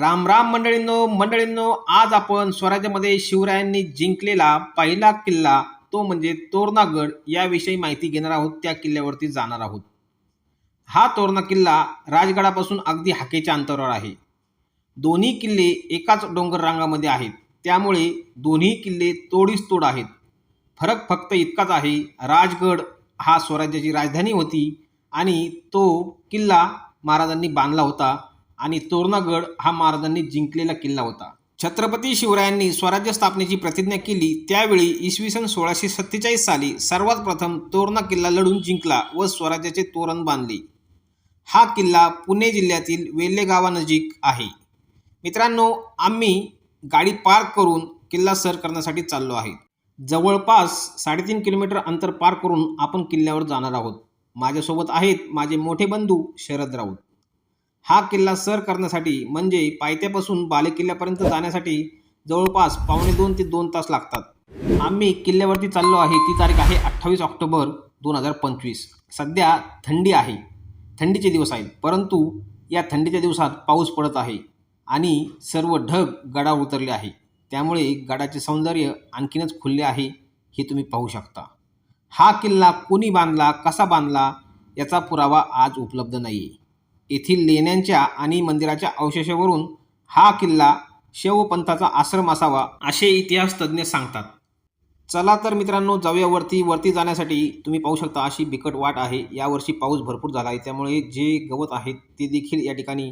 राम राम मंडळींनो मंडळींनो आज आपण स्वराज्यामध्ये शिवरायांनी जिंकलेला पहिला किल्ला तो म्हणजे तोरणागड याविषयी माहिती घेणार आहोत. त्या किल्ल्यावरती जाणार आहोत. हा तोरणा किल्ला राजगडापासून अगदी हाकेच्या अंतरावर आहे. दोन्ही किल्ले एकाच डोंगर रांगामध्ये आहेत. त्यामुळे दोन्ही किल्ले तोडीस तोड आहेत. फरक फक्त इतकाच आहे राजगड हा स्वराज्याची राजधानी होती आणि तो किल्ला महाराजांनी बांधला होता. आणि तोरणागड हा महाराजांनी जिंकलेला किल्ला होता. छत्रपती शिवरायांनी स्वराज्य स्थापनेची प्रतिज्ञा केली. त्यावेळी इसवी सन सोळाशे सत्तेचाळीस साली सर्वात प्रथम तोरणा किल्ला लढून जिंकला व स्वराज्याचे तोरण बांधले. हा किल्ला पुणे जिल्ह्यातील वेल्हे गावानजीक आहे. मित्रांनो आम्ही गाडी पार्क करून किल्ला सर करण्यासाठी चाललो आहे. जवळपास साडेतीन किलोमीटर अंतर पार करून आपण किल्ल्यावर जाणार आहोत. माझ्यासोबत आहेत माझे मोठे बंधू शरद राऊत. हा किल्ला सर करण्यासाठी म्हणजे पायथ्यापासून बालेकिल्ल्यापर्यंत जाण्यासाठी जवळपास पावणे दोन ते दोन तास लागतात. आम्ही किल्ल्यावरती चाललो आहे ती तारीख आहे अठ्ठावीस ऑक्टोबर दोन हजार पंचवीस. सध्या थंडी आहे. थंडीचे दिवस आहेत परंतु या थंडीच्या दिवसात पाऊस पडत आहे आणि सर्व ढग गडावर उतरले आहे त्यामुळे गडाचे सौंदर्य आणखीनच खुलले आहे हे तुम्ही पाहू शकता. हा किल्ला कोणी बांधला कसा बांधला याचा पुरावा आज उपलब्ध नाही आहे येथील लेण्यांच्या आणि मंदिराच्या अवशेषावरून हा किल्ला शैवपंथाचा आश्रम असावा असे इतिहास तज्ज्ञ सांगतात. चला तर मित्रांनो जाऊया वरती वरती जाण्यासाठी तुम्ही पाहू शकता अशी बिकट वाट आहे. यावर्षी पाऊस भरपूर झाला आहे त्यामुळे जे गवत आहे ते देखील या ठिकाणी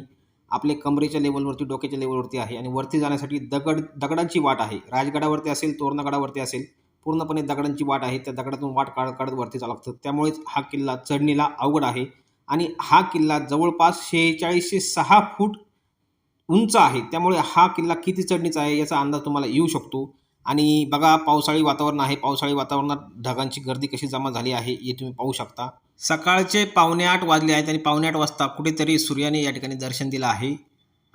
आपले कमरेच्या लेवलवरती डोक्याच्या लेवलवरती आहे आणि वरती जाण्यासाठी दगड दगडांची वाट आहे. राजगडावरती असेल तोरणगडावरती असेल पूर्णपणे दगडांची वाट आहे. त्या दगडातून वाट काढत काढत वरती जावं लागतं. त्यामुळेच हा किल्ला चढणीला अवघड आहे. आणि हा किल्ला जवळपास शेहेचाळीसशे सहा फूट उंच आहे. त्यामुळे हा किल्ला किती चढणीचा आहे याचा अंदाज तुम्हाला येऊ शकतो. आणि बघा पावसाळी वातावरण आहे. पावसाळी वातावरणात ढगांची गर्दी कशी जमा झाली आहे हे तुम्ही पाहू शकता. सकाळचे पावणे आठ वाजले आहेत आणि पावणे आठ वाजता कुठेतरी सूर्याने या ठिकाणी दर्शन दिलं आहे.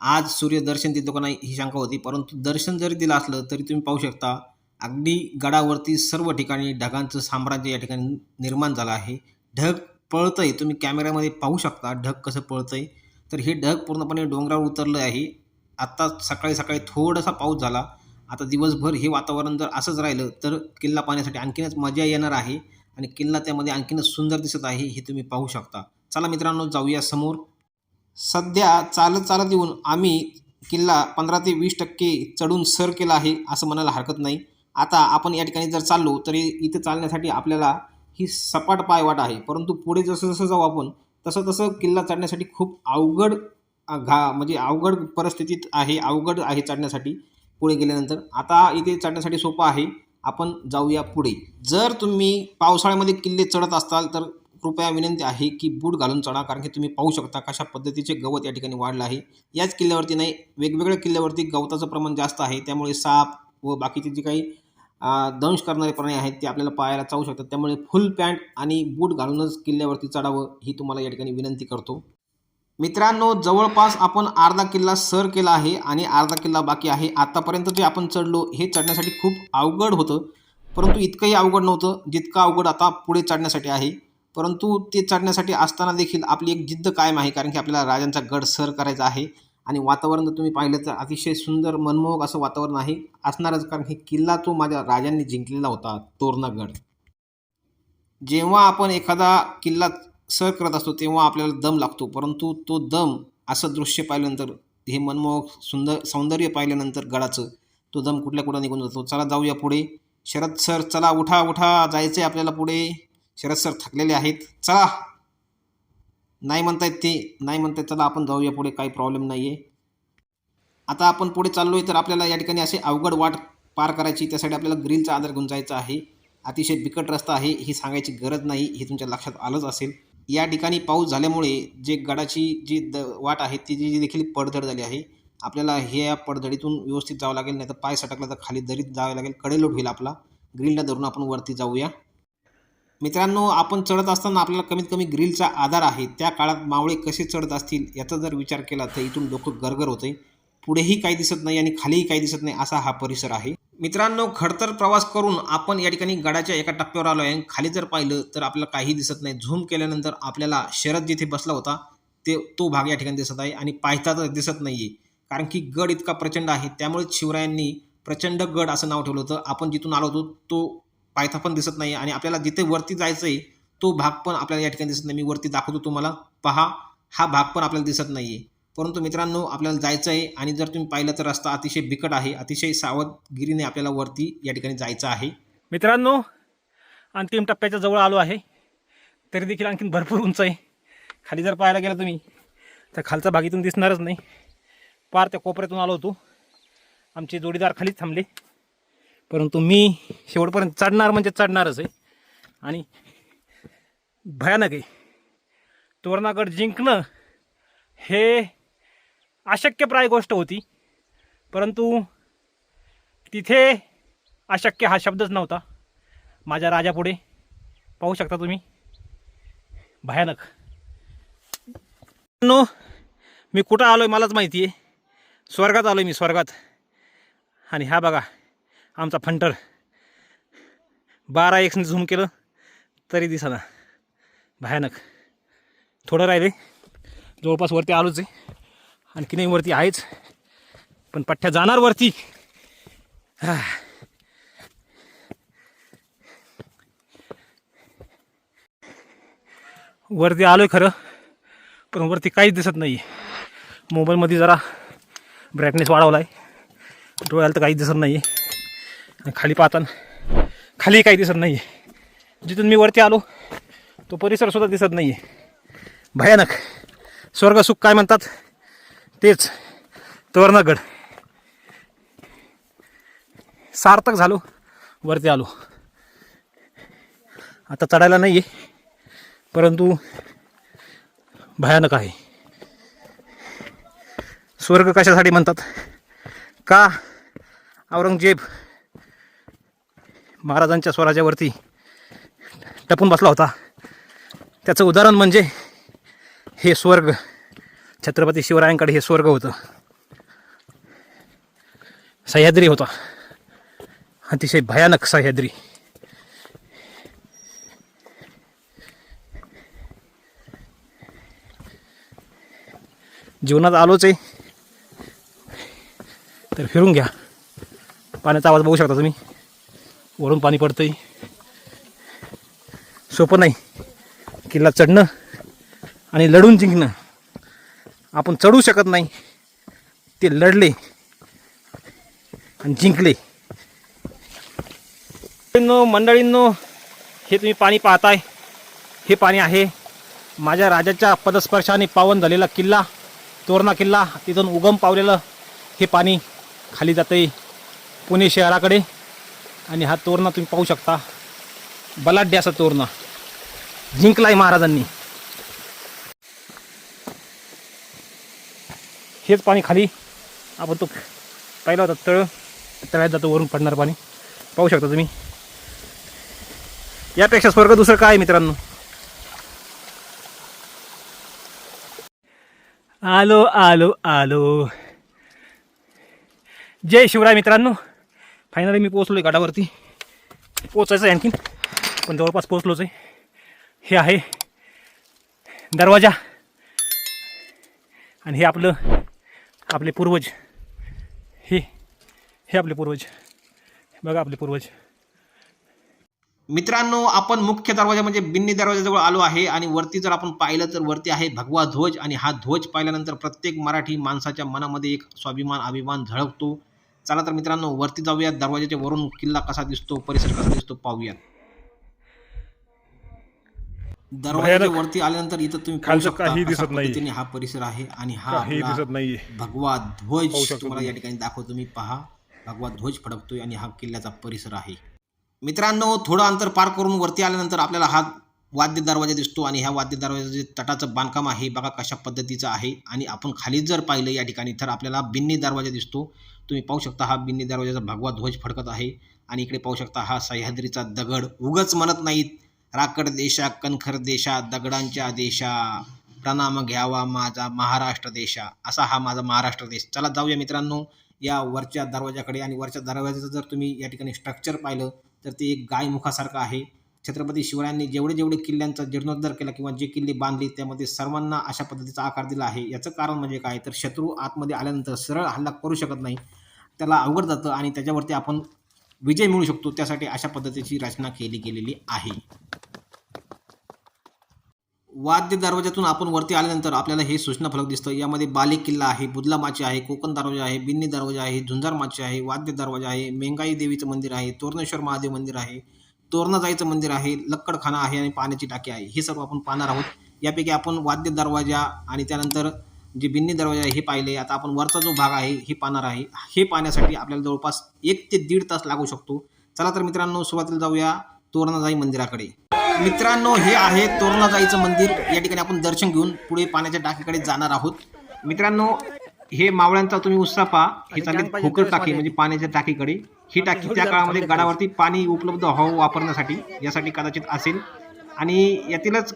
आज सूर्य दर्शन देतो का नाही ही शंका होती परंतु दर्शन जरी दिलं असलं तरी तुम्ही पाहू शकता अगदी गडावरती सर्व ठिकाणी ढगांचं साम्राज्य या ठिकाणी निर्माण झालं आहे. ढग पळतंय तुम्ही कॅमेऱ्यामध्ये पाहू शकता ढग कसं पळतंय. तर हे ढग पूर्णपणे डोंगरावर उतरलं आहे. आत्ता सकाळी सकाळी थोडासा पाऊस झाला. आता दिवसभर हे वातावरण जर असंच राहिलं तर किल्ला पाहण्यासाठी आणखीनच मजा येणार आहे आणि किल्ला त्यामध्ये आणखीनच सुंदर दिसत आहे हे तुम्ही पाहू शकता. चला मित्रांनो जाऊया समोर. सध्या चालत चालत येऊन आम्ही किल्ला पंधरा ते वीस टक्के चढून सर केला आहे असं म्हणायला हरकत नाही. आता आपण या ठिकाणी जर चाललो तरी इथं चालण्यासाठी आपल्याला ही सपाट पायवाट आहे. परंतु पुढे जसं जसं जाऊ आपण तसं तसं किल्ला चढण्यासाठी खूप अवघड घा म्हणजे अवघड परिस्थितीत आहे अवघड आहे चढण्यासाठी पुढे गेल्यानंतर. आता इथे चढण्यासाठी सोपं आहे. आपण जाऊया पुढे. जर तुम्ही पावसाळ्यामध्ये किल्ले चढत असाल तर कृपया विनंती आहे की बूट घालून चढा कारण की तुम्ही पाहू शकता कशा पद्धतीचे गवत या ठिकाणी वाढलं आहे. याच किल्ल्यावरती नाही वेगवेगळ्या किल्ल्यावरती गवताचं प्रमाण जास्त आहे. त्यामुळे साप व बाकीचे जे काही दंश करणारे प्राणी आहेत ते आपल्याला पाहायला चावू शकतात. त्यामुळे फुल पॅन्ट आणि बूट घालूनच किल्ल्यावरती चढावं ही तुम्हाला या ठिकाणी विनंती करतो. मित्रांनो जवळपास आपण अर्धा किल्ला सर केला आहे आणि अर्धा किल्ला बाकी आहे. आतापर्यंत जे आपण चढलो हे चढण्यासाठी खूप अवघड होतं. परंतु इतकंही अवघड नव्हतं जितकं अवघड आता पुढे चढण्यासाठी आहे. परंतु ते चढण्यासाठी असताना देखील आपली एक जिद्द कायम आहे कारण की आपल्याला राजांचा गड सर करायचा आहे. आणि वातावरण जर तुम्ही पाहिलं तर अतिशय सुंदर मनमोहक असं वातावरण आहे. असणारच कारण हे किल्ला तो माझ्या राजांनी जिंकलेला होता तोरणागड. जेव्हा आपण एखादा किल्ला सर करत असतो तेव्हा आपल्याला दम लागतो. परंतु तो दम असं दृश्य पाहिल्यानंतर हे मनमोहक सुंदर सौंदर्य पाहिल्यानंतर गडाचं तो दम कुठल्या कुठं निघून जातो? चला जाऊया पुढे. शरद सर चला उठा उठा जायचं आहे आपल्याला पुढे. शरद सर थकलेले आहेत. चला. नाही म्हणतायत ते नाही म्हणतायत चला आपण जाऊया पुढे काही प्रॉब्लेम नाही आहे आता आपण पुढे चाललो आहे तर आपल्याला या ठिकाणी असे अवघड वाट पार करायची त्यासाठी आपल्याला ग्रिलचा आधार गुंजायचा आहे. अतिशय बिकट रस्ता आहे ही सांगायची गरज नाही हे तुमच्या लक्षात आलंच असेल. या ठिकाणी पाऊस झाल्यामुळे जे गडाची जी द वाट आहे ती जी देखील पडझड झाली आहे. आपल्याला हे या पडझडीतून व्यवस्थित जावं लागेल नाही तर पाय सटकला तर खाली दरीत जावं लागेल कडेलोट होईल आपला. ग्रिलला धरून आपण वरती जाऊया. मित्रांनो आपण चढत असताना आपल्याला कमीत कमी ग्रिलचा आधार आहे. त्या काळात मावळे कसे चढत असतील याचा जर विचार केला तर इथून डोकं गरगर होते पुढेही काही दिसत नाही आणि खालीही काही दिसत नाही असा हा परिसर आहे. मित्रांनो खडतर प्रवास करून आपण या ठिकाणी गडाच्या एका टप्प्यावर आलो आहे खाली जर पाहिलं तर आपल्याला काही दिसत नाही. झूम केल्यानंतर आपल्याला शरद जिथे बसला होता ते तो भाग या ठिकाणी दिसत आहे आणि पायथा तर दिसत नाही आहे कारण की गड इतका प्रचंड आहे. त्यामुळेच शिवरायांनी प्रचंड गड असं नाव ठेवलं होतं. आपण जिथून आलो होतो तो पायथा पण दिसत नाही आणि आपल्याला जिथे वरती जायचं आहे तो भाग पण आपल्याला या ठिकाणी दिसत नाही. मी वरती दाखवतो तुम्हाला. पहा हा भाग पण आपल्याला दिसत नाही आहे परंतु मित्रांनो आपल्याला जायचं आहे आणि जर तुम्ही पाहिलं तर रस्ता अतिशय बिकट आहे. अतिशय सावधगिरीने आपल्याला वरती या ठिकाणी जायचं आहे. मित्रांनो अंतिम टप्प्याच्या जवळ आलो आहे. तरी देखील आणखीन भरपूर उंच आहे. खाली जर पाहायला गेला तुम्ही तर खालचा भाग इथून दिसणारच नाही. पार त्या कोपऱ्यातून आलो होतो. आमचे जोडीदार खालीच थांबले. परंतु मी शेवटपर्यंत चढणार म्हणजे चढणारच आहे. आणि भयानक आहे. तोरणागड जिंकणं हे अशक्यप्राय गोष्ट होती. परंतु तिथे अशक्य हा शब्दच नव्हता. माझ्या राजापुढे पाहू शकता तुम्ही. भयानक. नो मी कुठं आलो आहे मलाच माहिती आहे स्वर्गात आलो आहे मी स्वर्गात. आणि हा बघा आमचा फंटर. बारा एक्सने झूम केलं तरी दिसाना. भयानक. थोडं राहिले. जवळपास वरती आलोच आहे. आणखी नाही वरती आहेच. पण पठ्ठ्या जाणार वरती. हा वरती आलो आहे खरं पण वरती काहीच दिसत नाही आहे मोबाईलमध्ये जरा ब्राईटनेस वाढवला आहे डोळ्याला तर काहीच दिसत नाही आहे खाली पाहताना खाली काही दिसत नाही आहे जिथून मी वरती आलो तो परिसरसुद्धा दिसत नाही आहे भयानक स्वर्गसुख काय म्हणतात? तेच. तोरणगड. सार्थक झालो वरती आलो. आता चढायला नाही आहे परंतु भयानक आहे. स्वर्ग कशासाठी म्हणतात? का? औरंगजेब महाराजांच्या स्वराज्यावरती टपून बसला होता. त्याचं उदाहरण म्हणजे हे स्वर्ग छत्रपती शिवरायांकडे हे स्वर्ग होतं. सह्याद्री होता. अतिशय भयानक सह्याद्री. जीवनात आलोच आहे तर फिरून घ्या. पाण्याचा आवाज बघू शकता तुम्ही. वरून पाणी पडतंय. सोपं नाही. किल्ला चढणं आणि लढून जिंकणं. आपण चढू शकत नाही. ते लढले आणि जिंकले. मंडळींनो मंडळींनो हे तुम्ही पाणी पाहताय. हे पाणी आहे माझ्या राजाच्या पदस्पर्शाने पावन झालेला किल्ला तोरणा किल्ला. तिथून उगम पावलेलं हे पाणी खाली जाते पुणे शहराकडे. आणि हा तोरणा तुम्ही पाहू शकता. बलाढ्य असा तोरणा. जिंकलाय महाराजांनी. हेच पाणी खाली. आपण तो पाहिला होता तळ. तळ्यात जातो वरून पडणार पाणी. पाहू शकता तुम्ही. यापेक्षा स्वर्ग दुसरं काय मित्रांनो? आलो आलो आलो. जय शिवराय मित्रांनो. फायनली मी पोचलो आहे गाडावरती. पोचायचं आहे आणखीन पण जवळपास पोचलोच आहे हे आहे दरवाजा. आणि हे आपलं आपले पूर्वज. हे हे आपले पूर्वज. बघा आपले पूर्वज. मित्रांनो आपण मुख्य दरवाजा म्हणजे बिन्नी दरवाजाजवळ आलो आहे आणि वरती जर आपण पाहिलं तर वरती आहे भगवा ध्वज आणि हा ध्वज पाहिल्यानंतर प्रत्येक मराठी माणसाच्या मनामध्ये एक स्वाभिमान अभिमान झळकतो. चला तर मित्रांनो वरती जाऊयात दरवाजाच्या वरून किल्ला कसा दिसतो परिसर कसा दिसतो पाहूयात दरवाजाच्या भयानक. वरती आल्यानंतर इथं तुम्ही पाहू खालचं शकता काही दिसत. पद्धतीने हा परिसर आहे आणि हा काही आपला दिसत नाहीये भगवा ध्वज तुम्हाला तुम्ही. या ठिकाणी दाखवतो मी पहा भगवा ध्वज फडकतोय आणि हा किल्ल्याचा परिसर आहे मित्रांनो थोडं अंतर पार करून वरती आल्यानंतर आपल्याला हा वाद्य दरवाजा दिसतो आणि ह्या वाद्य दरवाजाचे तटाचं बांधकाम आहे. बघा कशा पद्धतीचं आहे. आणि आपण खाली जर पाहिलं या ठिकाणी तर आपल्याला बिन्नी दरवाजा दिसतो. तुम्ही पाहू शकता हा बिन्नी दरवाजाचा भगवा ध्वज फडकत आहे. आणि इकडे पाहू शकता हा सह्याद्रीचा दगड. उगच म्हणत नाहीत राकड देशा कणखर देशा दगडांच्या देशा. प्रणाम घ्यावा माझा महाराष्ट्र देशा. असा हा माझा महाराष्ट्र देश. चला जाऊया मित्रांनो या वरच्या दरवाजाकडे. आणि वरच्या दरवाजाचं जर तुम्ही या ठिकाणी स्ट्रक्चर पाहिलं तर ते एक गायमुखासारखं आहे. छत्रपती शिवरायांनी जेवढे जेवढे किल्ल्यांचा जीर्णोद्धार केला किंवा जे किल्ले बांधले त्यामध्ये सर्वांना अशा पद्धतीचा आकार दिला आहे. याचं कारण म्हणजे काय? तर शत्रू आतमध्ये आल्यानंतर सरळ हल्ला करू शकत नाही. त्याला अवघड जातं आणि त्याच्यावरती आपण विजय मिळू शकतो. त्यासाठी अशा पद्धतीची रचना केली गेलेली आहे. वाद्य दरवाजातून आपण वरती आल्यानंतर आपल्याला हे सूचना फलक दिसतं. यामध्ये बाले किल्ला आहे बुदला माची आहे कोकण दरवाजा आहे बिन्नी दरवाजा आहे झुंजार माची आहे वाद्य दरवाजा आहे मेंगाई देवीचं मंदिर आहे तोरणेश्वर महादेव मंदिर आहे. तोरणाजाईचं मंदिर आहे लक्कडखाना आहे आणि पाण्याची टाकी आहे. हे सर्व आपण पाहणार आहोत. यापैकी आपण वाद्य दरवाजा आणि त्यानंतर जे बिन्नी दरवाजा आहे हे पाहिले. आता आपण वरचा जो भाग आहे हे पाहणार आहे. हे पाहण्यासाठी आपल्याला जवळपास एक ते दीड तास लागू शकतो. चला तर मित्रांनो सुरुवातीला जाऊया तोरणाजाई मंदिराकडे. मित्रांनो हे आहे तोरणाजाईचं मंदिर. या ठिकाणी आपण दर्शन घेऊन पुढे पाण्याच्या टाकीकडे जाणार आहोत. मित्रांनो हे मावळ्यांचा तुम्ही उत्साह पहा. हे चालले खोकर टाकी म्हणजे पाण्याच्या टाकीकडे. ही टाकी त्या काळामध्ये गडावरती पाणी उपलब्ध व्हावं वापरण्यासाठी यासाठी कदाचित असेल. आणि यातीलच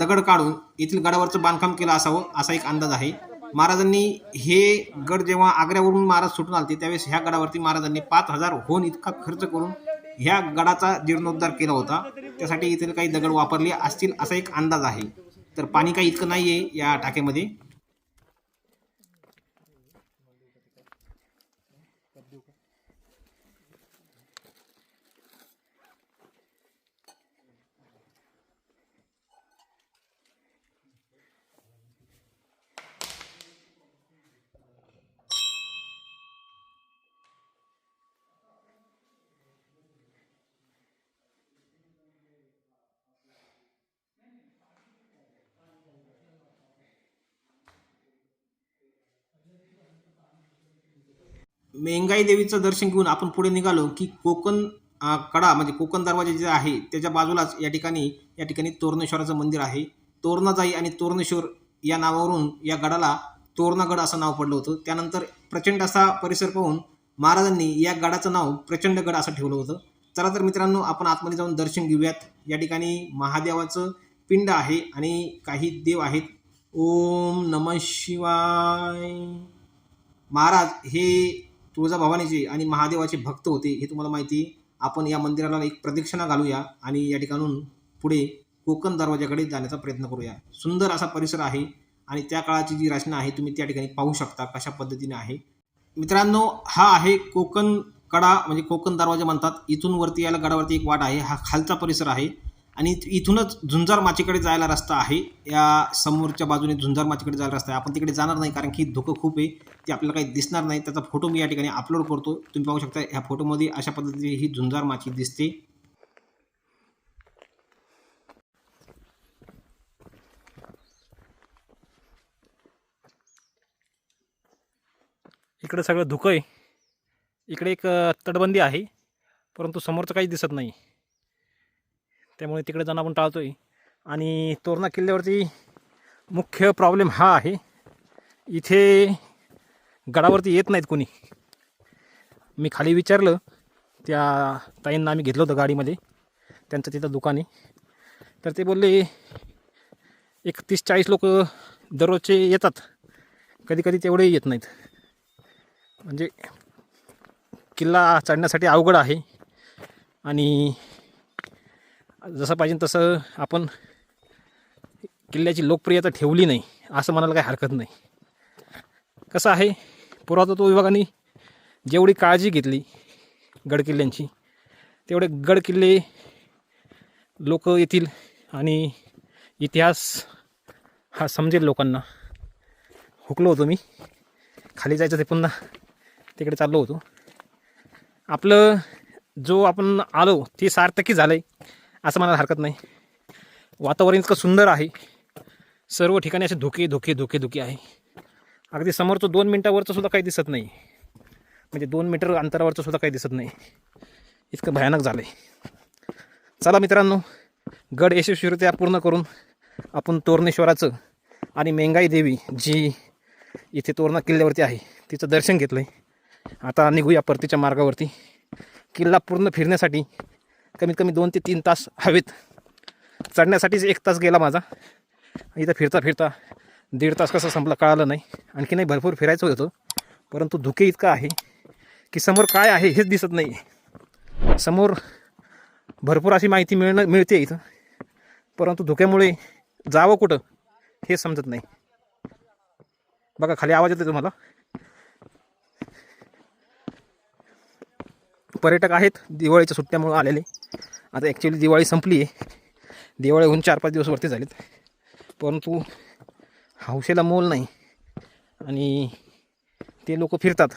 दगड काढून येथील गडावरचं बांधकाम केलं असावं असा एक अंदाज आहे. महाराजांनी हे गड जेव्हा आग्र्यावरून महाराज सुटून आलते त्यावेळेस ह्या गडावरती महाराजांनी पाच हजार होऊन इतका खर्च करून ह्या गडाचा जीर्णोद्धार केला होता. त्यासाठी इथे काही दगड वापरले असतील असा एक अंदाज आहे. तर पाणी काही इतकं नाही आहे या टाक्यामध्ये. मेंगाई देवीचं दर्शन घेऊन आपण पुढे निघालो की कोकण कडा म्हणजे कोकण दरवाजे जे आहे त्याच्या बाजूलाच या ठिकाणी या ठिकाणी तोरणेश्वराचं मंदिर आहे. तोरणाजाई आणि तोरणेश्वर या नावावरून या गडाला तोरणागड असं नाव पडलं होतं. त्यानंतर प्रचंड असा परिसर पाहून महाराजांनी या गडाचं नाव प्रचंडगड असं ठेवलं होतं. चला तर मित्रांनो आपण आतमध्ये जाऊन दर्शन घेऊयात. या ठिकाणी महादेवाचं पिंड आहे आणि काही देव आहेत. ओम नम शिवाय. महाराज हे तुळजाभवानीचे आणि महादेवाचे भक्त होते हे तुम्हाला माहिती आपण या मंदिराला एक प्रदक्षिणा घालूया आणि या ठिकाणून पुढे कोकण दरवाजाकडे जाण्याचा प्रयत्न करूया. सुंदर असा परिसर आहे आणि त्या काळाची जी रचना आहे तुम्ही त्या ठिकाणी पाहू शकता कशा पद्धतीने आहे. मित्रांनो हा आहे कोकण कडा म्हणजे कोकण दरवाजा म्हणतात. इथून वरती यायला गडावरती एक वाट आहे. हा खालचा परिसर आहे. आणि इथूनच झुंजार माचीकडे जायला रस्ता आहे. या समोरच्या बाजूने झुंजार माचीकडे जायला रस्ता आहे. आपण तिकडे जाणार नाही कारण की धोकं खूप आहे. ते आपल्याला काही दिसणार नाही. त्याचा फोटो मी या ठिकाणी अपलोड करतो. तुम्ही पाहू शकता ह्या फोटोमध्ये अशा पद्धतीने ही झुंजार माची दिसते. इकडे सगळं धुकं आहे. इकडे एक तटबंदी आहे. परंतु समोरचं काहीच दिसत नाही. त्यामुळे तिकडे जाणं आपण टाळतो आहे आणि तोरणा किल्ल्यावरती मुख्य प्रॉब्लेम हा आहे. इथे गडावरती येत नाहीत कोणी. मी खाली विचारलं त्या ताईंना आम्ही घेतलं होतं गाडीमध्ये. त्यांचं तिथं दुकान आहे. तर ते बोलले एक तीस चाळीस लोक दररोजचे येतात. कधी कधी तेवढे येत नाहीत. म्हणजे किल्ला चढण्यासाठी अवघड आहे. आणि जसं पाहिजे तसं आपण किल्ल्याची लोकप्रियता ठेवली नाही असं म्हणायला काही हरकत नाही. कसं आहे पुरातत्व विभागाने जेवढी काळजी घेतली गडकिल्ल्यांची तेवढे गडकिल्ले लोक येतील आणि इतिहास हा समजेल लोकांना. हुकलो होतो मी. खाली जायचं ते पुन्हा तिकडे चाललो होतो. आपलं जो आपण आलो ते सार्थकी झालं आहे असं म्हणायला हरकत नाही. वातावरण इतकं सुंदर आहे. सर्व ठिकाणी असे धुके धुके धुके धुके आहे. अगदी समोरचं दोन मिनटावरचं सुद्धा काही दिसत नाही. म्हणजे दोन मीटर अंतरावरचं सुद्धा काही दिसत नाही. इतकं भयानक झालं आहे चला मित्रांनो गड यशस्वीरित्या पूर्ण करून आपण तोरणेश्वराचं आणि मेंगाई देवी जी इथे तोरणा किल्ल्यावरती आहे तिचं दर्शन घेतलं आहे आता निघूया परतीच्या मार्गावरती. किल्ला पूर्ण फिरण्यासाठी कमीत कमी दोन ते तीन तास हवेत. चढण्यासाठीच एक तास गेला माझा. इथं फिरता फिरता दीड तास कसं संपला कळालं नाही. आणखी नाही भरपूर फिरायचं होतं. परंतु धुके इतकं आहे की समोर काय आहे हेच दिसत नाही. समोर भरपूर अशी माहिती मिळणं मिळते इथं. परंतु धुक्यामुळे जावं कुठं हे समजत नाही. बघा खाली आवाज येतो तुम्हाला? पर्यटक आहेत. दिवाळीच्या सुट्ट्यामुळे आलेले. आता ॲक्च्युली दिवाळी संपली आहे. दिवाळी होऊन चार पाच दिवस वरती झालेत. परंतु हौसेला मोल नाही. आणि ते लोक फिरतात.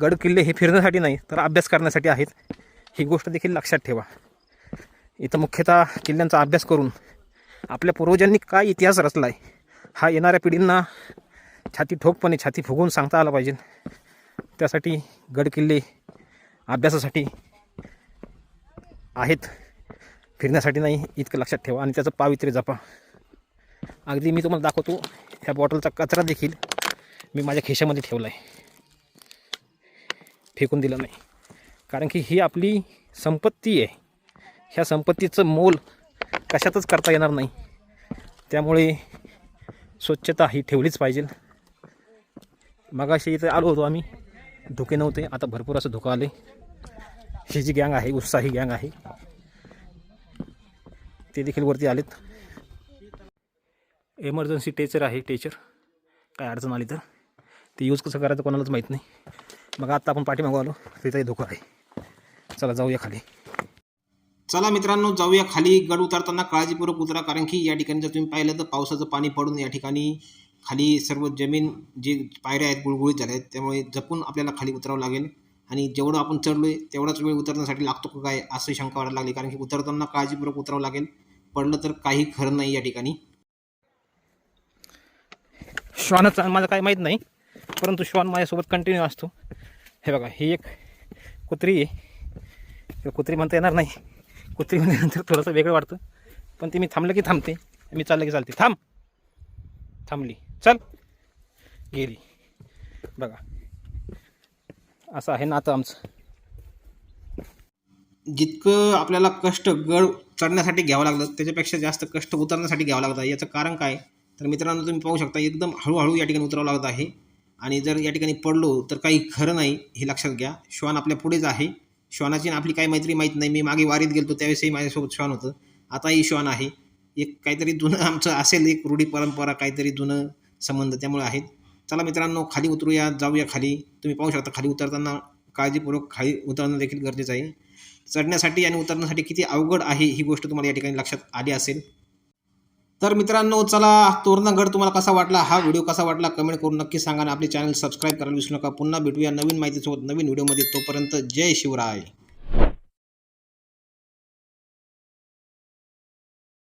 गड किल्ले हे फिरण्यासाठी नाही तर अभ्यास करण्यासाठी आहेत. ही गोष्ट देखील लक्षात ठेवा. इथं मुख्यतः किल्ल्यांचा अभ्यास करून आपल्या पूर्वजांनी काय इतिहास रचला आहे हा येणाऱ्या पिढींना छाती ठोकपणे छाती फुगवून सांगता आला पाहिजे. त्यासाठी गड किल्ले अभ्यासासाठी आहेत. फिरण्यासाठी नाही इतकं लक्षात ठेवा आणि त्याचं पावित्र्य जपा. अगदी मी तुम्हाला दाखवतो ह्या बॉटलचा कचरा देखील मी माझ्या खिशामध्ये ठेवला आहे फेकून दिलं नाही. कारण की ही आपली संपत्ती आहे. ह्या संपत्तीचं मोल कशातच करता येणार नाही. त्यामुळे स्वच्छता ही ठेवलीच पाहिजे. मगाशी इथे आलो होतो आम्ही. धुके नव्हते. आता भरपूर असं धुकं आले ही जी गँग आहे उत्साही गँग आहे. ते देखील वरती आलेत. एमर्जन्सी टेचर आहे टेचर काय अडचण आली तर? ते यूज कसं करायचं कोणालाच माहीत नाही. मग आत्ता आपण पाठीमागं आलो तिथंही धोका आहे. चला जाऊया खाली. चला मित्रांनो जाऊया खाली. गड उतरताना काळजीपूर्वक उतरा कारण की या ठिकाणी जर तुम्ही पाहिलं तर पावसाचं पाणी पडून या ठिकाणी खाली सर्व जमीन जे पायऱ्या आहेत गुळगुळीत झाल्या आहेत त्यामुळे जपून आपल्याला खाली उतरावं लागेल. आणि जेवढं आपण चढलोय तेवढाच वेळ उतरण्यासाठी लागतो का काय असं शंका वाटायला लागली. कारण की उतरताना काळजीपूर्वक उतरावं लागेल. पडलं तर काही खरं नाही या ठिकाणी. श्वानच माझं काही माहीत नाही परंतु श्वान माझ्यासोबत कंटिन्यू असतो. हे बघा ही एक कुत्री आहे. कुत्री म्हणता येणार नाही. कुत्री म्हणल्यानंतर थोडंसं वेगळं वाटतं. पण ती मी थांबलं की थांबते. मी चाललं की चालते. थांब. थांबली. चल. गेली. बघा. असं आहे नातं आमचं. जितकं आपल्याला कष्ट गड चढण्यासाठी घ्यावं लागलं त्याच्यापेक्षा जास्त कष्ट उतरण्यासाठी घ्यावं लागतं. याचं कारण काय? तर मित्रांनो तुम्ही पाहू शकता एकदम हळूहळू या ठिकाणी उतरावं लागत आहे. आणि जर या ठिकाणी पडलो तर काही खरं नाही हे लक्षात घ्या. श्वान आपल्या पुढेच आहे. श्वानाची आपली काही मैत्री माहीत नाही. मी मागे वारीत गेलो त्यावेळेसही माझ्यासोबत श्वान होतं. आताही श्वान आहे. एक काहीतरी जुनं आमचं असेल एक रूढी परंपरा काहीतरी जुनं संबंध त्यामुळे आहेत. चला मित्रांनो खाली उतरूया जाऊया खाली. तुम्ही पाहू शकता खाली उतरताना काळजीपूर्वक खाली उतरणं देखील गरजेचं आहे. चढण्यासाठी आणि उतरण्यासाठी किती अवघड आहे ही गोष्ट तुम्हाला या ठिकाणी लक्षात आली असेल. तर मित्रांनो चला तोरणगड तुम्हाला कसा वाटला हा व्हिडिओ कसा वाटला कमेंट करून नक्की सांगा आणि आपले चॅनल सबस्क्राईब करायला विसरू नका. पुन्हा भेटूया नवीन माहितीसोबत नवीन व्हिडिओमध्ये. तोपर्यंत जय शिवराय.